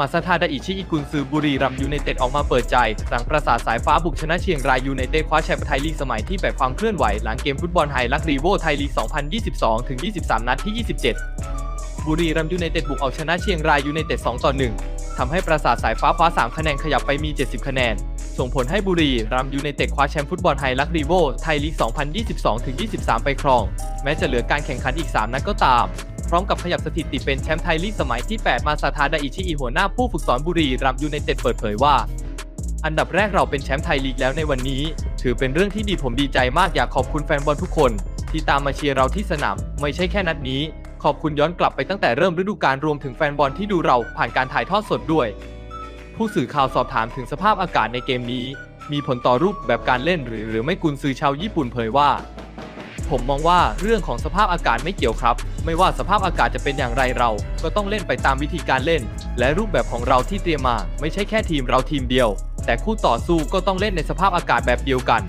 มาซาทาดาอิชิอิกุนซือบุรีรัมยูไนเต็ดออกมาเปิดใจ หลังประสาทสายฟ้าบุกชนะเชียงรายยูไนเต็ดคว้าแชมป์ไทยลีกสมัยที่แบบความเคลื่อนไหว หลังเกมฟุตบอลไฮลักรีโวไทยลีก 2022 ถึง 23 นัดที่ 27 บุรีรัมยูไนเต็ดบุกเอาชนะเชียงรายยูไนเต็ด 2 ต่อ 1ทำให้ประสาทสายฟ้าคว้า 3 คะแนนขยับไปมี 70 คะแนน ส่งผลให้บุรีรัมย์ยูไนเต็ดคว้าแชมป์ฟุตบอลไฮลักรีโวไทยลีก 2022 ถึง 23 ไปครอง แม้จะเหลือการแข่งขันอีก 3 นัดก็ตาม พร้อมกับขยับสถิติเป็นแชมป์ไทยลีกสมัยที่ 8 มาซาทาดาอิชิอิหัวหน้าผู้ฝึกสอนบุรีรัมยูไนเต็ดเปิดเผยว่า อันดับแรกเราเป็นแชมป์ไทยลีกแล้วในวันนี้ ถือเป็นเรื่องที่ดีผมดีใจมากอยากขอบคุณแฟนบอลทุกคน ที่ตามมาเชียร์เราที่สนามไม่ใช่แค่นัดนี้ ขอบคุณย้อนกลับไปตั้งแต่เริ่มฤดูกาลรวมถึงแฟนบอลที่ดูเราผ่านการถ่ายทอดสดด้วย ผู้สื่อข่าวสอบถามถึงสภาพอากาศในเกมนี้ มีผลต่อรูปแบบการเล่นหรือหรือไม่กุนซือชาวญี่ปุ่นเผยว่า ผมมองว่าเรื่องของสภาพอากาศไม่เกี่ยวครับ ไม่ว่าสภาพอากาศจะเป็นอย่างไรเรา ก็ต้องเล่นไปตามวิธีการเล่น และรูปแบบของเราที่เตรียมมา ไม่ใช่แค่ทีมเราทีมเดียว แต่คู่ต่อสู้ก็ต้องเล่นในสภาพอากาศแบบเดียวกัน